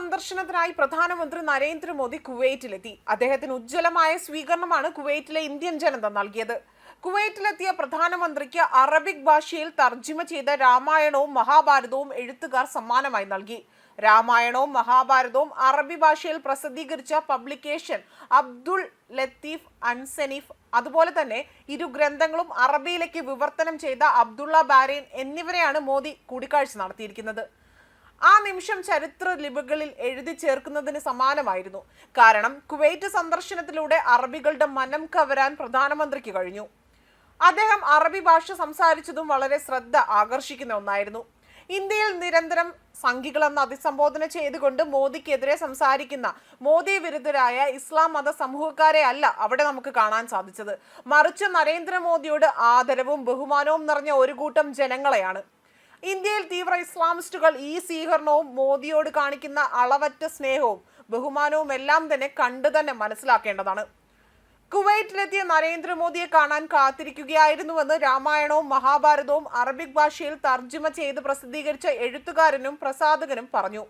സന്ദർശനത്തിനായി പ്രധാനമന്ത്രി നരേന്ദ്രമോദി കുവൈറ്റിലെത്തി. അദ്ദേഹത്തിന് ഉജ്ജ്വലമായ സ്വീകരണമാണ് കുവൈറ്റിലെ ഇന്ത്യൻ ജനത നൽകിയത്. കുവൈറ്റിലെത്തിയ പ്രധാനമന്ത്രിക്ക് അറബിക് ഭാഷയിൽ തർജിമ ചെയ്ത രാമായണവും മഹാഭാരതവും എഴുത്തുകാർ സമ്മാനമായി നൽകി. രാമായണവും മഹാഭാരതവും അറബി ഭാഷയിൽ പ്രസിദ്ധീകരിച്ച പബ്ലിക്കേഷൻ അബ്ദുൾ ലത്തീഫ് അൻസനീഫ് അതുപോലെ തന്നെ ഇരു ഗ്രന്ഥങ്ങളും അറബിയിലേക്ക് വിവർത്തനം ചെയ്ത അബ്ദുള്ള ബാരേൻ എന്നിവരെയാണ് മോദി കൂടിക്കാഴ്ച നടത്തിയിരിക്കുന്നത്. ആ നിമിഷം ചരിത്ര ലിപികളിൽ എഴുതി ചേർക്കുന്നതിന് സമാനമായിരുന്നു. കാരണം കുവൈറ്റ് സന്ദർശനത്തിലൂടെ അറബികളുടെ മനം കവരാൻ പ്രധാനമന്ത്രിക്ക് കഴിഞ്ഞു. അദ്ദേഹം അറബി ഭാഷ സംസാരിച്ചതും വളരെ ശ്രദ്ധ ആകർഷിക്കുന്ന ഒന്നായിരുന്നു. ഇന്ത്യയിൽ നിരന്തരം സംഘികളെന്ന് അതിസംബോധന ചെയ്തുകൊണ്ട് മോദിക്കെതിരെ സംസാരിക്കുന്ന മോദി വിരുദ്ധരായ ഇസ്ലാം മത സമൂഹക്കാരെ അല്ല അവിടെ നമുക്ക് കാണാൻ സാധിച്ചത്. മറിച്ച് നരേന്ദ്രമോദിയോട് ആദരവും ബഹുമാനവും നിറഞ്ഞ ഒരു കൂട്ടം ജനങ്ങളെയാണ്. ഇന്ത്യയിൽ തീവ്ര ഇസ്ലാമിസ്റ്റുകൾ ഈ സ്വീകരണവും മോദിയോട് കാണിക്കുന്ന അളവറ്റ സ്നേഹവും ബഹുമാനവും എല്ലാം തന്നെ കണ്ടു തന്നെ മനസ്സിലാക്കേണ്ടതാണ്. കുവൈറ്റിലെത്തിയ നരേന്ദ്രമോദിയെ കാണാൻ കാത്തിരിക്കുകയായിരുന്നുവെന്ന് രാമായണവും മഹാഭാരതവും അറബിക് ഭാഷയിൽ തർജിമ ചെയ്ത് പ്രസിദ്ധീകരിച്ച എഴുത്തുകാരനും പ്രസാധകനും പറഞ്ഞു.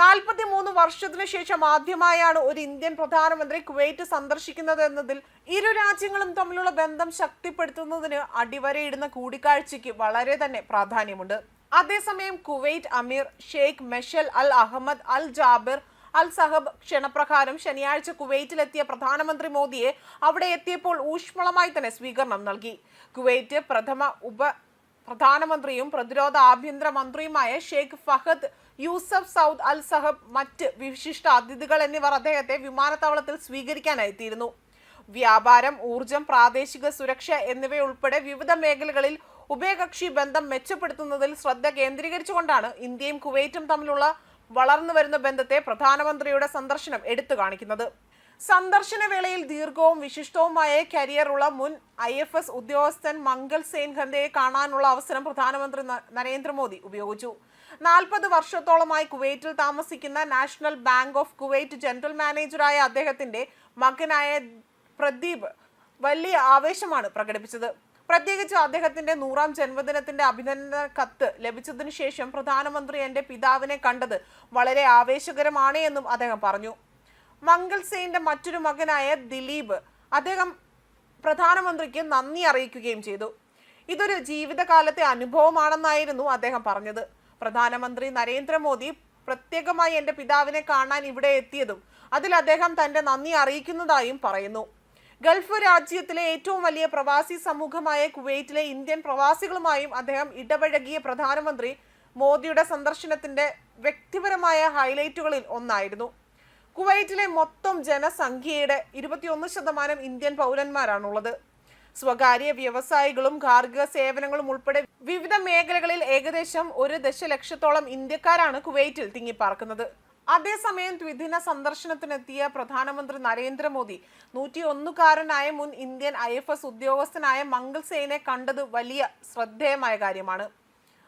നാൽപ്പത്തി മൂന്ന് വർഷത്തിനു ശേഷം ആദ്യമായാണ് ഒരു ഇന്ത്യൻ പ്രധാനമന്ത്രി കുവൈറ്റ് സന്ദർശിക്കുന്നത് എന്നതിൽ ഇരു രാജ്യങ്ങളും തമ്മിലുള്ള ബന്ധം ശക്തിപ്പെടുത്തുന്നതിന് അടിവരയിടുന്ന കൂടിക്കാഴ്ചയ്ക്ക് വളരെ തന്നെ പ്രാധാന്യമുണ്ട്. അതേസമയം Kuwait Amir Sheikh Meshal al Ahmad al Jaber al Sabah ക്ഷണപ്രകാരം ശനിയാഴ്ച കുവൈറ്റിലെത്തിയ പ്രധാനമന്ത്രി മോദിയെ അവിടെ എത്തിയപ്പോൾ ഊഷ്മളമായി തന്നെ സ്വീകരണം നൽകി. കുവൈറ്റ് പ്രഥമ ഉപ പ്രധാനമന്ത്രിയും പ്രതിരോധ ആഭ്യന്തര മന്ത്രിയുമായ Sheikh Fahad Yousef Saud Al Sabah മറ്റ് വിശിഷ്ട അതിഥികൾ എന്നിവർ അദ്ദേഹത്തെ വിമാനത്താവളത്തിൽ സ്വീകരിക്കാനായി എത്തിയിരുന്നു വ്യാപാരം ഊർജം പ്രാദേശിക സുരക്ഷ എന്നിവയുൾപ്പെടെ വിവിധ മേഖലകളിൽ ഉഭയകക്ഷി ബന്ധം മെച്ചപ്പെടുത്തുന്നതിൽ ശ്രദ്ധ കേന്ദ്രീകരിച്ചുകൊണ്ടാണ് ഇന്ത്യയും കുവൈറ്റും തമ്മിലുള്ള വളർന്നു വരുന്ന ബന്ധത്തെ പ്രധാനമന്ത്രിയുടെ സന്ദർശനം എടുത്തു കാണിക്കുന്നത്. സന്ദർശന വേളയിൽ ദീർഘവും വിശിഷ്ടവുമായ കരിയറുള്ള മുൻ ഐ എഫ് എസ് ഉദ്യോഗസ്ഥൻ മംഗൾ സേൻ ഖന്തയെ കാണാനുള്ള അവസരം പ്രധാനമന്ത്രി നരേന്ദ്രമോദി ഉപയോഗിച്ചു. നാൽപ്പത് വർഷത്തോളമായി കുവൈറ്റിൽ താമസിക്കുന്ന national bank of Kuwait general മാനേജറായ അദ്ദേഹത്തിന്റെ മകനായ പ്രദീപ് വലിയ ആവേശമാണ് പ്രകടിപ്പിച്ചത്. പ്രത്യേകിച്ച് അദ്ദേഹത്തിന്റെ നൂറാം ജന്മദിനത്തിന്റെ അഭിനന്ദന കത്ത് ലഭിച്ചതിനു ശേഷം പ്രധാനമന്ത്രി എന്റെ പിതാവിനെ കണ്ടത് വളരെ ആവേശകരമാണ് എന്നും അദ്ദേഹം പറഞ്ഞു. മംഗൾ സെയിന്റെ മറ്റൊരു മകനായ ദിലീപ് അദ്ദേഹം പ്രധാനമന്ത്രിക്ക് നന്ദി അറിയിക്കുകയും ചെയ്തു. ഇതൊരു ജീവിതകാലത്തെ അനുഭവമാണെന്നായിരുന്നു അദ്ദേഹം പറഞ്ഞത്. പ്രധാനമന്ത്രി നരേന്ദ്രമോദി പ്രത്യേകമായി എന്റെ പിതാവിനെ കാണാൻ ഇവിടെ എത്തിയതും അതിൽ അദ്ദേഹം തന്റെ നന്ദി അറിയിക്കുന്നതായും പറയുന്നു. ഗൾഫ് രാജ്യത്തിലെ ഏറ്റവും വലിയ പ്രവാസി സമൂഹമായ കുവൈറ്റിലെ ഇന്ത്യൻ പ്രവാസികളുമായും അദ്ദേഹം ഇടപഴകിയ പ്രധാനമന്ത്രി മോദിയുടെ സന്ദർശനത്തിന്റെ വ്യക്തിപരമായ ഹൈലൈറ്റുകളിൽ ഒന്നായിരുന്നു. കുവൈറ്റിലെ മൊത്തം ജനസംഖ്യയുടെ ഇരുപത്തിയൊന്ന് ശതമാനം ഇന്ത്യൻ പൗരന്മാരാണുള്ളത്. സ്വകാര്യ വ്യവസായികളും ഗാർഹിക സേവനങ്ങളും ഉൾപ്പെടെ വിവിധ മേഖലകളിൽ ഏകദേശം ഒരു ദശലക്ഷത്തോളം ഇന്ത്യക്കാരാണ് കുവൈറ്റിൽ തിങ്ങിപ്പാർക്കുന്നത്. അതേസമയം ദ്വിദിന സന്ദർശനത്തിനെത്തിയ പ്രധാനമന്ത്രി നരേന്ദ്രമോദി നൂറ്റി ഒന്നുകാരനായ മുൻ ഇന്ത്യൻ ഐ എഫ് എസ് ഉദ്യോഗസ്ഥനായ മംഗൾ സേനെ കണ്ടത് വലിയ ശ്രദ്ധേയമായ കാര്യമാണ്.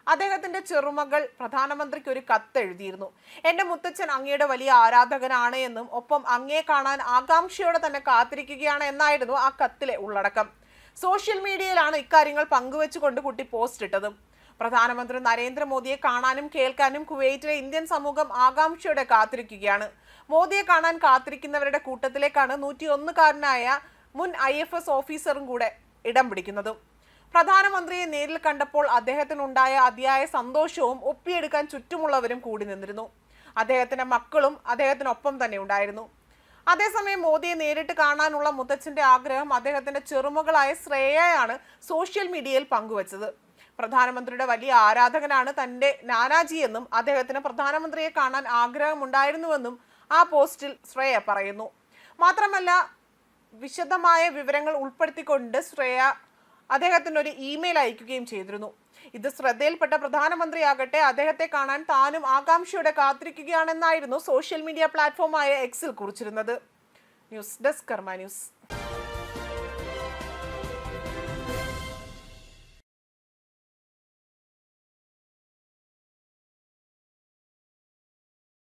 അദ്ദേഹത്തിന്റെ ചെറുമകൾ പ്രധാനമന്ത്രിക്ക് ഒരു കത്ത് എഴുതിയിരുന്നു. എന്റെ മുത്തച്ഛൻ അങ്ങയുടെ വലിയ ആരാധകനാണ് എന്നും ഒപ്പം അങ്ങയെ കാണാൻ ആകാംക്ഷയോടെ തന്നെ കാത്തിരിക്കുകയാണ് എന്നായിരുന്നു ആ കത്തിലെ ഉള്ളടക്കം. സോഷ്യൽ മീഡിയയിലാണ് ഇക്കാര്യങ്ങൾ പങ്കുവെച്ചുകൊണ്ട് കുട്ടി പോസ്റ്റ് ഇട്ടതും. പ്രധാനമന്ത്രി നരേന്ദ്രമോദിയെ കാണാനും കേൾക്കാനും കുവൈറ്റിലെ ഇന്ത്യൻ സമൂഹം ആകാംക്ഷയോടെ കാത്തിരിക്കുകയാണ്. മോദിയെ കാണാൻ കാത്തിരിക്കുന്നവരുടെ കൂട്ടത്തിലേക്കാണ് നൂറ്റി ഒന്നുകാരനായ മുൻ ഐ എഫ് എസ് ഓഫീസറും കൂടെ ഇടം പിടിക്കുന്നതും. പ്രധാനമന്ത്രിയെ നേരിൽ കണ്ടപ്പോൾ അദ്ദേഹത്തിനുണ്ടായ അതിയായ സന്തോഷവും ഒപ്പിയെടുക്കാൻ ചുറ്റുമുള്ളവരും കൂടി നിന്നിരുന്നു. അദ്ദേഹത്തിന്റെ മക്കളും അദ്ദേഹത്തിനൊപ്പം തന്നെ ഉണ്ടായിരുന്നു. അതേസമയം മോദിയെ നേരിട്ട് കാണാനുള്ള മുത്തച്ഛന്റെ ആഗ്രഹം അദ്ദേഹത്തിന്റെ ചെറുമകളായ ശ്രേയയാണ് സോഷ്യൽ മീഡിയയിൽ പങ്കുവച്ചത്. പ്രധാനമന്ത്രിയുടെ വലിയ ആരാധകനാണ് തന്റെ നാനാജി എന്നും അദ്ദേഹത്തിന് പ്രധാനമന്ത്രിയെ കാണാൻ ആഗ്രഹമുണ്ടായിരുന്നുവെന്നും ആ പോസ്റ്റിൽ ശ്രേയ പറയുന്നു. മാത്രമല്ല വിശദമായ വിവരങ്ങൾ ഉൾപ്പെടുത്തിക്കൊണ്ട് ശ്രേയ അദ്ദേഹത്തിന് ഒരു ഇമെയിൽ അയക്കുകയും ചെയ്തിരുന്നു. ഇത് ശ്രദ്ധയിൽപ്പെട്ട പ്രധാനമന്ത്രിയാകട്ടെ അദ്ദേഹത്തെ കാണാൻ താനും ആകാംക്ഷയോടെ കാത്തിരിക്കുകയാണെന്നായിരുന്നു സോഷ്യൽ മീഡിയ പ്ലാറ്റ്ഫോമായ എക്സിൽ കുറിച്ചിരുന്നത്. News desk Karma news.